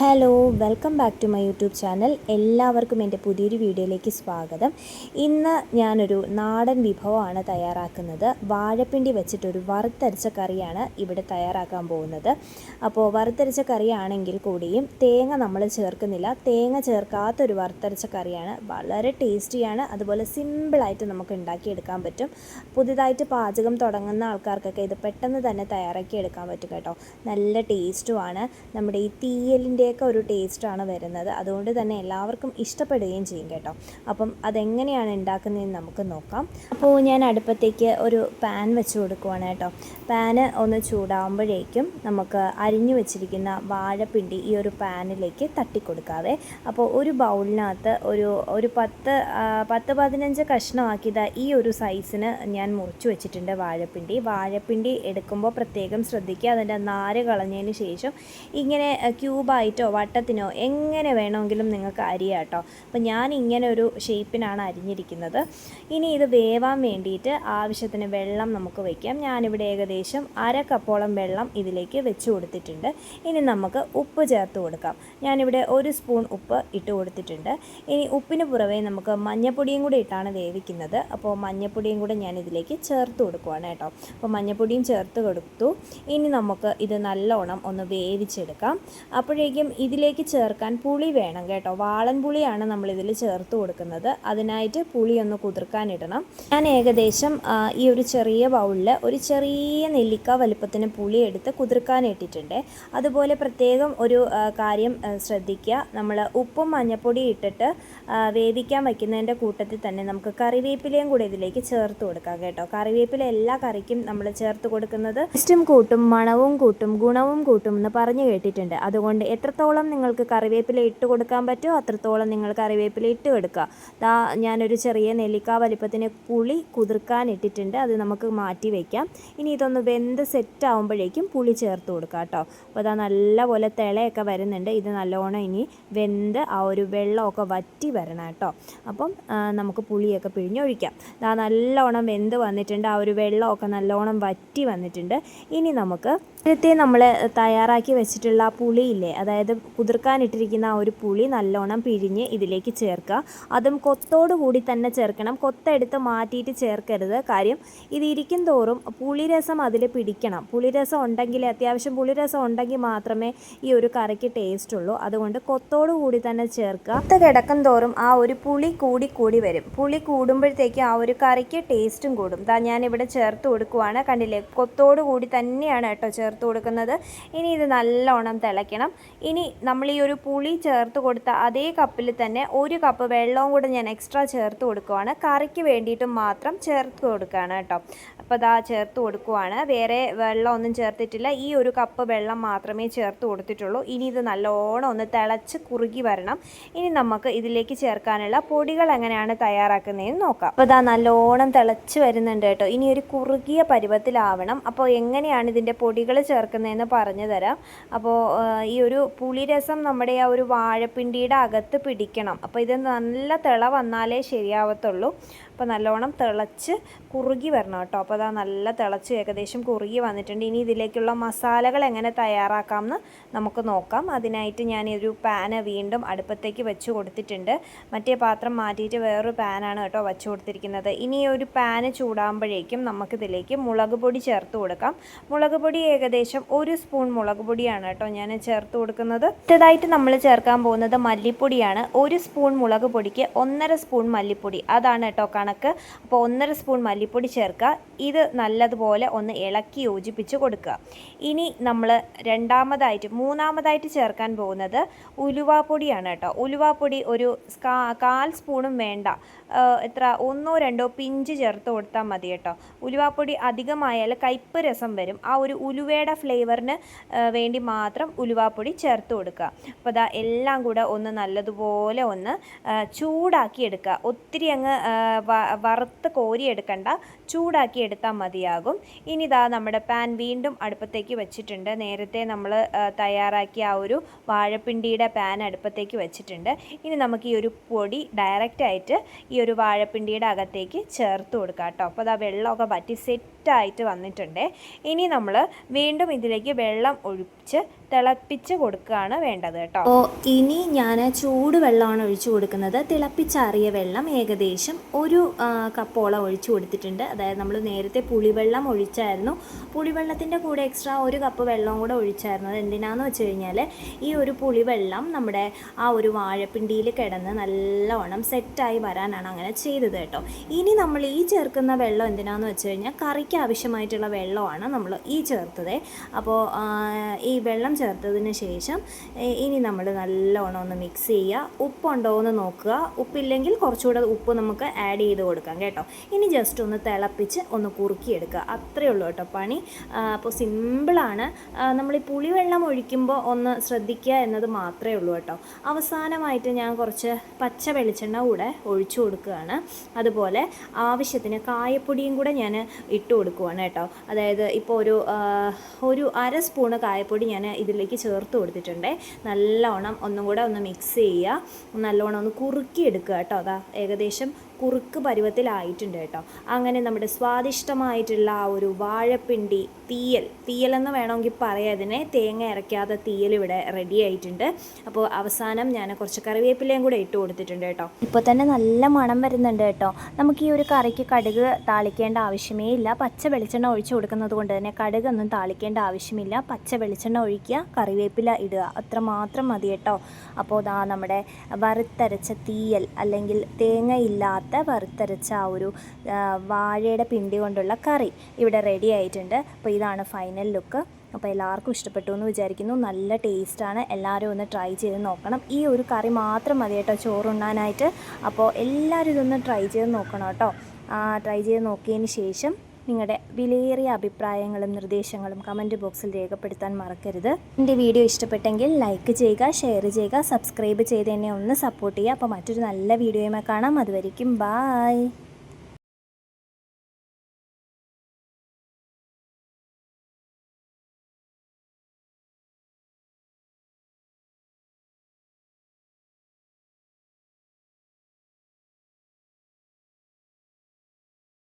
Hello welcome back to my YouTube channel എല്ലാവർക്കും എന്റെ പുതിയൊരു വീഡിയോയിലേക്ക് സ്വാഗതം. ഇന്ന് ഞാനൊരു നാടൻ വിഭവമാണ് തയ്യാറാക്കുന്നത്. വാഴപ്പിണ്ടി വെച്ചിട്ടൊരു വറുത്തരച്ച കറിയാണ് ഇവിടെ തയ്യാറാക്കാൻ പോകുന്നത്. അപ്പോൾ വറുത്തരച്ച കറിയാണെങ്കിൽ കൂടിയും തേങ്ങ നമ്മൾ ചേർക്കുന്നില്ല. തേങ്ങ ചേർക്കാത്തൊരു വറുത്തരച്ച കറിയാണ്. വളരെ ടേസ്റ്റിയാണ്. അതുപോലെ സിമ്പിളായിട്ട് നമുക്ക് ഉണ്ടാക്കിയെടുക്കാൻ പറ്റും. പുതിയതായിട്ട് പാചകം തുടങ്ങുന്ന ആൾക്കാർക്കൊക്കെ ഇത് പെട്ടെന്ന് തന്നെ തയ്യാറാക്കി എടുക്കാൻ പറ്റും കേട്ടോ. നല്ല ടേസ്റ്റുമാണ്. നമ്മുടെ ഈ തീയലിന്റെ അതിന്റെയൊക്കെ ഒരു ടേസ്റ്റാണ് വരുന്നത്. അതുകൊണ്ട് തന്നെ എല്ലാവർക്കും ഇഷ്ടപ്പെടുകയും ചെയ്യും കേട്ടോ. അപ്പം അതെങ്ങനെയാണ് ഉണ്ടാക്കുന്നതെന്ന് നമുക്ക് നോക്കാം. അപ്പോൾ ഞാൻ അടുപ്പത്തേക്ക് ഒരു പാൻ വെച്ച് കൊടുക്കുവാണ് കേട്ടോ. പാന് ഒന്ന് ചൂടാകുമ്പോഴേക്കും നമുക്ക് അരിഞ്ഞു വെച്ചിരിക്കുന്ന വാഴപ്പിണ്ടി ഈ ഒരു പാനിലേക്ക് തട്ടിക്കൊടുക്കാവേ. അപ്പോൾ ഒരു ബൗളിനകത്ത് ഒരു ഒരു പത്ത് പത്ത് പതിനഞ്ച് കഷ്ണമാക്കിയത് ഈ ഒരു സൈസിന് ഞാൻ മുറിച്ച് വെച്ചിട്ടുണ്ട് വാഴപ്പിണ്ടി. വാഴപ്പിണ്ടി എടുക്കുമ്പോൾ പ്രത്യേകം ശ്രദ്ധിക്കുക. അതിന്റെ നാര് കളഞ്ഞതിന് ശേഷം ഇങ്ങനെ ക്യൂബായിട്ട് വൈറ്റോ വട്ടത്തിനോ എങ്ങനെ വേണമെങ്കിലും നിങ്ങൾക്ക് അരിയാം കേട്ടോ. അപ്പോൾ ഞാൻ ഇങ്ങനെ ഒരു ഷേപ്പിനാണ് അരിഞ്ഞിരിക്കുന്നത്. ഇനി ഇത് വേവാൻ വേണ്ടിയിട്ട് ആവശ്യത്തിന് വെള്ളം നമുക്ക് വയ്ക്കാം ഞാനിവിടെ ഏകദേശം അര കപ്പോളം വെള്ളം ഇതിലേക്ക് വെച്ച് കൊടുത്തിട്ടുണ്ട്. ഇനി നമുക്ക് ഉപ്പ് ചേർത്ത് കൊടുക്കാം. ഞാനിവിടെ ഒരു സ്പൂൺ ഉപ്പ് ഇട്ട് കൊടുത്തിട്ടുണ്ട്. ഇനി ഉപ്പിന് പുറമേ നമുക്ക് മഞ്ഞപ്പൊടിയും കൂടി ഇട്ടാണ് വേവിക്കുന്നത്. അപ്പോൾ മഞ്ഞപ്പൊടിയും കൂടെ ഞാൻ ഇതിലേക്ക് ചേർത്ത് കൊടുക്കുവാണ് കേട്ടോ. അപ്പോൾ മഞ്ഞപ്പൊടിയും ചേർത്ത് കൊടുത്തു. ഇനി നമുക്ക് ഇത് നല്ലോണം ഒന്ന് വേവിച്ചെടുക്കാം. അപ്പോഴേക്കും ആദ്യം ഇതിലേക്ക് ചേർക്കാൻ പുളി വേണം കേട്ടോ. വാളൻ പുളിയാണ് നമ്മൾ ഇതിൽ ചേർത്ത് കൊടുക്കുന്നത്. അതിനായിട്ട് പുളി ഒന്ന് കുതിർക്കാനിടണം ഞാൻ ഏകദേശം ഈ ഒരു ചെറിയ ബൗളിൽ ഒരു ചെറിയ നെല്ലിക്ക വലുപ്പത്തിന് പുളി എടുത്ത് കുതിർക്കാനിട്ടിട്ടുണ്ട് അതുപോലെ പ്രത്യേകം ഒരു കാര്യം ശ്രദ്ധിക്കുക നമ്മൾ ഉപ്പും മഞ്ഞപ്പൊടി ഇട്ടിട്ട് വേവിക്കാൻ വയ്ക്കുന്നതിന്റെ കൂട്ടത്തിൽ തന്നെ നമുക്ക് കറിവേപ്പിലയും കൂടെ ഇതിലേക്ക് ചേർത്ത് കൊടുക്കാം കേട്ടോ. കറിവേപ്പില എല്ലാ കറിക്കും നമ്മൾ ചേർത്ത് കൊടുക്കുന്നത് ഇഷ്ടം കൂട്ടും മണവും കൂട്ടും ഗുണവും കൂട്ടും എന്ന് പറഞ്ഞു കേട്ടിട്ടുണ്ട്. അതുകൊണ്ട് എത്ര എത്രത്തോളം നിങ്ങൾക്ക് കറിവേപ്പില ഇട്ട് കൊടുക്കാൻ പറ്റുമോ അത്രത്തോളം നിങ്ങൾ കറിവേപ്പില ഇട്ട് കൊടുക്കുക. ദാ ഞാനൊരു ചെറിയ നെല്ലിക്ക വലിപ്പത്തിന് പുളി കുതിർക്കാൻ ഇട്ടിട്ടുണ്ട്. അത് നമുക്ക് മാറ്റി വയ്ക്കാം ഇനി ഇതൊന്ന് വെന്ത് സെറ്റ് ആകുമ്പോഴേക്കും പുളി ചേർത്ത് കൊടുക്കുക കേട്ടോ. അപ്പോൾ അതാ നല്ലപോലെ തിളയൊക്കെ വരുന്നുണ്ട്. ഇത് നല്ലോണം ഇനി വെന്ത് ആ ഒരു വെള്ളമൊക്കെ വറ്റി വരണം കേട്ടോ. അപ്പം നമുക്ക് പുളിയൊക്കെ പിഴിഞ്ഞൊഴിക്കാം. ദാ നല്ലോണം വെന്ത് വന്നിട്ടുണ്ട്. ആ ഒരു വെള്ളമൊക്കെ നല്ലോണം വറ്റി വന്നിട്ടുണ്ട്. ഇനി നമുക്ക് നേരത്തെ നമ്മൾ തയ്യാറാക്കി വെച്ചിട്ടുള്ള പുളിയില്ലേ അതായത് കുതിർക്കാനിട്ടിരിക്കുന്ന ആ ഒരു പുളി നല്ലോണം പിഴിഞ്ഞ് ഇതിലേക്ക് ചേർക്കുക. അതും കൊത്തോടുകൂടി തന്നെ ചേർക്കണം. കൊത്തെടുത്ത് മാറ്റിയിട്ട് ചേർക്കരുത്. കാര്യം ഇത് ഇരിക്കും തോറും പുളിരസം അതിൽ പിടിക്കണം. പുളിരസം ഉണ്ടെങ്കിൽ അത്യാവശ്യം പുളിരസം ഉണ്ടെങ്കിൽ മാത്രമേ ഈ ഒരു കറിക്ക് ടേസ്റ്റ് ഉള്ളൂ. അതുകൊണ്ട് കൊത്തോടുകൂടി തന്നെ ചേർക്കുക. കൊത്ത കിടക്കും തോറും ആ ഒരു പുളി കൂടി കൂടി വരും. പുളി കൂടുമ്പോഴത്തേക്ക് ആ ഒരു കറിക്ക് ടേസ്റ്റും കൂടും. ഇതാ ഞാനിവിടെ ചേർത്ത് കൊടുക്കുവാണ്. കണ്ടില്ലേ? കൊത്തോടുകൂടി തന്നെയാണ് കേട്ടോ ചേർത്ത് ചേർത്ത് കൊടുക്കുന്നത് ഇനി ഇത് നല്ലോണം തിളയ്ക്കണം. ഇനി നമ്മൾ ഈ ഒരു പുളി ചേർത്ത് കൊടുത്ത അതേ കപ്പിൽ തന്നെ ഒരു കപ്പ് വെള്ളവും കൂടെ ഞാൻ എക്സ്ട്രാ ചേർത്ത് കൊടുക്കുവാണ്. കറിക്ക് വേണ്ടിയിട്ട് മാത്രം ചേർത്ത് കൊടുക്കുകയാണ് കേട്ടോ. അപ്പോൾ ഇതാ ചേർത്ത് കൊടുക്കുവാണ്. വേറെ വെള്ളമൊന്നും ചേർത്തിട്ടില്ല. ഈ ഒരു കപ്പ് വെള്ളം മാത്രമേ ചേർത്ത് കൊടുത്തിട്ടുള്ളൂ. ഇനി ഇത് നല്ലോണം ഒന്ന് തിളച്ച് കുറുകി വരണം. ഇനി നമുക്ക് ഇതിലേക്ക് ചേർക്കാനുള്ള പൊടികൾ എങ്ങനെയാണ് തയ്യാറാക്കുന്നതെന്ന് നോക്കാം. അപ്പോൾ ഇതാ നല്ലോണം തിളച്ച് വരുന്നുണ്ട് കേട്ടോ. ഇനി ഒരു കുറുകിയ പരുവത്തിലാവണം. അപ്പോൾ എങ്ങനെയാണ് ഇതിന്റെ പൊടികൾ ചേർക്കുന്നതെന്ന് പറഞ്ഞു തരാം. അപ്പോൾ ഈ ഒരു പുളിരസം നമ്മുടെ ആ ഒരു വാഴപ്പിണ്ടിയുടെ അകത്ത് പിടിക്കണം. അപ്പോൾ ഇത് നല്ല തിള വന്നാലേ ശരിയാവത്തുള്ളൂ. അപ്പോൾ നല്ലോണം തിളച്ച് കുറുകി വരണം കേട്ടോ. അപ്പോൾ അതാ നല്ല തിളച്ച് ഏകദേശം കുറുകി വന്നിട്ടുണ്ട്. ഇനി ഇതിലേക്കുള്ള മസാലകൾ എങ്ങനെ തയ്യാറാക്കാമെന്ന് നമുക്ക് നോക്കാം. അതിനായിട്ട് ഞാൻ ഒരു പാന് വീണ്ടും അടുപ്പത്തേക്ക് വെച്ച് കൊടുത്തിട്ടുണ്ട്. മറ്റേ പാത്രം മാറ്റിയിട്ട് വേറൊരു പാനാണ് കേട്ടോ വെച്ച് കൊടുത്തിരിക്കുന്നത്. ഇനി ഒരു പാന് ചൂടാകുമ്പോഴേക്കും നമുക്കിതിലേക്ക് മുളക് പൊടി ചേർത്ത് കൊടുക്കാം. മുളക് പൊടി ഏകദേശം ഒരു സ്പൂൺ മുളക് പൊടിയാണ് കേട്ടോ ഞാൻ ചേർത്ത് കൊടുക്കുന്നത്. അടുത്തതായിട്ട് നമ്മൾ ചേർക്കാൻ പോകുന്നത് മല്ലിപ്പൊടിയാണ്. ഒരു സ്പൂൺ മുളക് പൊടിക്ക് ഒന്നര സ്പൂൺ മല്ലിപ്പൊടി. അതാണ് കേട്ടോ കണക്ക്. അപ്പോൾ ഒന്നര സ്പൂൺ മല്ലിപ്പൊടി ചേർക്കുക. ഇത് നല്ലതുപോലെ ഒന്ന് ഇളക്കി യോജിപ്പിച്ച് കൊടുക്കുക. ഇനി നമ്മൾ രണ്ടാമതായിട്ട് മൂന്നാമതായിട്ട് ചേർക്കാൻ പോകുന്നത് ഉലുവാപ്പൊടിയാണ് കേട്ടോ. ഉലുവാപ്പൊടി ഒരു കാൽ സ്പൂണും വേണ്ട. എത്ര ഒന്നോ രണ്ടോ പിഞ്ച് ചേർത്ത് കൊടുത്താൽ മതി കേട്ടോ. ഉലുവാപ്പൊടി അധികമായാൽ കയ്പ്പ് രസം വരും. ആ ഒരു ഉലുവയുടെ ഫ്ലേവറിന് വേണ്ടി മാത്രം ഉലുവാപ്പൊടി ചേർത്ത് കൊടുക്കുക. അപ്പോൾ അതാ എല്ലാം കൂടെ ഒന്ന് നല്ലതുപോലെ ഒന്ന് ചൂടാക്കി എടുക്കുക. ഒത്തിരി അങ്ങ് വറുത്ത് കോരിയെടുക്കണ്ട ചൂടാക്കി എടുത്താൽ മതിയാകും. ഇനി ഇതാ നമ്മുടെ പാൻ വീണ്ടും അടുപ്പത്തേക്ക് വെച്ചിട്ടുണ്ട്. നേരത്തെ നമ്മൾ തയ്യാറാക്കിയ ആ ഒരു വാഴപ്പിണ്ടിയുടെ പാൻ അടുപ്പത്തേക്ക് വെച്ചിട്ടുണ്ട്. ഇനി നമുക്ക് ഈ ഒരു പൊടി ഡയറക്റ്റായിട്ട് ഈ ഒരു വാഴപ്പിണ്ടിയുടെ അകത്തേക്ക് ചേർത്ത് കൊടുക്കാം കേട്ടോ. അപ്പോൾ അതാ വെള്ളമൊക്കെ വറ്റി സെറ്റ് സെറ്റായിട്ട് വന്നിട്ടുണ്ട്. ഇനി നമ്മൾ വീണ്ടും ഇതിലേക്ക് വെള്ളം ഒഴിച്ച് തിളപ്പിച്ച് കൊടുക്കുകയാണ് വേണ്ടത് കേട്ടോ. അപ്പോൾ ഇനി ഞാൻ ചൂടുവെള്ളമാണ് ഒഴിച്ചു കൊടുക്കുന്നത്. തിളപ്പിച്ചാറിയ വെള്ളം ഏകദേശം ഒരു കപ്പോളം ഒഴിച്ചു കൊടുത്തിട്ടുണ്ട്. അതായത് നമ്മൾ നേരത്തെ പുളിവെള്ളം ഒഴിച്ചായിരുന്നു. പുളിവെള്ളത്തിന്റെ കൂടെ എക്സ്ട്രാ ഒരു കപ്പ് വെള്ളവും കൂടെ ഒഴിച്ചായിരുന്നു. അത് എന്തിനാന്ന് വെച്ച് കഴിഞ്ഞാൽ ഈ ഒരു പുളിവെള്ളം നമ്മുടെ ആ ഒരു വാഴപ്പിണ്ടിയിൽ കിടന്ന് നല്ലവണ്ണം സെറ്റായി വരാനാണ് അങ്ങനെ ചെയ്തത് കേട്ടോ. ഇനി നമ്മൾ ഈ ചേർക്കുന്ന വെള്ളം എന്തിനാന്ന് വെച്ച് കഴിഞ്ഞാൽ കറിക്ക് ആവശ്യമായിട്ടുള്ള വെള്ളമാണ് നമ്മൾ ഈ ചേർത്തത്. അപ്പോൾ ഈ വെള്ളം ചേർത്തതിന് ശേഷം ഇനി നമ്മൾ നല്ലോണം ഒന്ന് മിക്സ് ചെയ്യുക ഉപ്പുണ്ടോ എന്ന് നോക്കുക. ഉപ്പില്ലെങ്കിൽ കുറച്ചുകൂടെ ഉപ്പ് നമുക്ക് ആഡ് ചെയ്ത് കൊടുക്കാം കേട്ടോ. ഇനി ജസ്റ്റ് ഒന്ന് തിളപ്പിച്ച് ഒന്ന് കുറുക്കിയെടുക്കുക. അത്രയേ ഉള്ളൂ കേട്ടോ പണി. അപ്പോൾ സിമ്പിളാണ് നമ്മൾ ഈ പുളിവെള്ളം ഒഴിക്കുമ്പോൾ ഒന്ന് ശ്രദ്ധിക്കുക എന്നത് മാത്രമേ ഉള്ളൂ കേട്ടോ. അവസാനമായിട്ട് ഞാൻ കുറച്ച് പച്ച വെളിച്ചെണ്ണ കൂടെ ഒഴിച്ചു കൊടുക്കുകയാണ്. അതുപോലെ ആവശ്യത്തിന് കായപ്പൊടിയും കൂടെ ഞാൻ ഇട്ട് കൊടുക്കുവാണ് കേട്ടോ. അതായത് ഇപ്പോൾ ഒരു ഒരു അര സ്പൂണ് കായപ്പൊടി ഞാൻ ഇതിലേക്ക് ചേർത്ത് കൊടുത്തിട്ടുണ്ട്. നല്ലോണം ഒന്നും കൂടെ ഒന്ന് മിക്സ് ചെയ്യുക. നല്ലോണം ഒന്ന് കുറുക്കി എടുക്കുക കേട്ടോ. അതാ ഏകദേശം കുറുക്ക് പരുവത്തിലായിട്ടുണ്ട് കേട്ടോ. അങ്ങനെ നമ്മുടെ സ്വാദിഷ്ടമായിട്ടുള്ള ആ ഒരു വാഴപ്പിണ്ടി തീയൽ എന്ന് വേണമെങ്കിൽ പറയാം. തേങ്ങ ഇറക്കാതെ തീയൽ ഇവിടെ റെഡി ആയിട്ടുണ്ട്. അപ്പോൾ അവസാനം ഞാൻ കുറച്ച് കറിവേപ്പിലയും കൂടെ ഇട്ട് കൊടുത്തിട്ടുണ്ട് കേട്ടോ. ഇപ്പോൾ തന്നെ നല്ല മണം വരുന്നുണ്ട് കേട്ടോ. നമുക്ക് ഈ ഒരു കറിക്ക് കടുക് താളിക്കേണ്ട ആവശ്യമേ ഇല്ല. പച്ച വെളിച്ചെണ്ണ ഒഴിച്ചു കൊടുക്കുന്നത് കൊണ്ട് തന്നെ കടുകൊന്നും താളിക്കേണ്ട ആവശ്യമില്ല. പച്ച വെളിച്ചെണ്ണ ഒഴിക്കുക കറിവേപ്പില ഇടുക. അത്ര മാത്രം മതി കേട്ടോ. അപ്പോൾ ദാ നമ്മുടെ വറുത്തരച്ച തീയൽ അല്ലെങ്കിൽ തേങ്ങയില്ലാത്ത വറുത്തരച്ച ആ ഒരു വാഴയുടെ പിണ്ടി കൊണ്ടുള്ള കറി ഇവിടെ റെഡി ആയിട്ടുണ്ട്. അപ്പോൾ ഇതാണ് ഫൈനൽ ലുക്ക് അപ്പോൾ എല്ലാവർക്കും ഇഷ്ടപ്പെട്ടു എന്ന് വിചാരിക്കുന്നു. നല്ല ടേസ്റ്റാണ് എല്ലാവരും ഒന്ന് ട്രൈ ചെയ്ത് നോക്കണം. ഈ ഒരു കറി മാത്രം മതി കേട്ടോ ചോറുണ്ണാനായിട്ട്. അപ്പോൾ എല്ലാവരും ഇതൊന്ന് ട്രൈ ചെയ്ത് നോക്കണം കേട്ടോ. ട്രൈ ചെയ്ത് നോക്കിയതിന് ശേഷം നിങ്ങളുടെ വിലയേറിയ അഭിപ്രായങ്ങളും നിർദ്ദേശങ്ങളും കമന്റ് ബോക്സിൽ രേഖപ്പെടുത്താൻ മറക്കരുത്. എന്റെ വീഡിയോ ഇഷ്ടപ്പെട്ടെങ്കിൽ ലൈക്ക് ചെയ്യുക ഷെയർ ചെയ്യുക സബ്സ്ക്രൈബ് ചെയ്ത് എന്നെ ഒന്ന് സപ്പോർട്ട് ചെയ്യുക. അപ്പോൾ മറ്റൊരു നല്ല വീഡിയോയുമായി കാണാം. അതുവരിക്കും ബായ്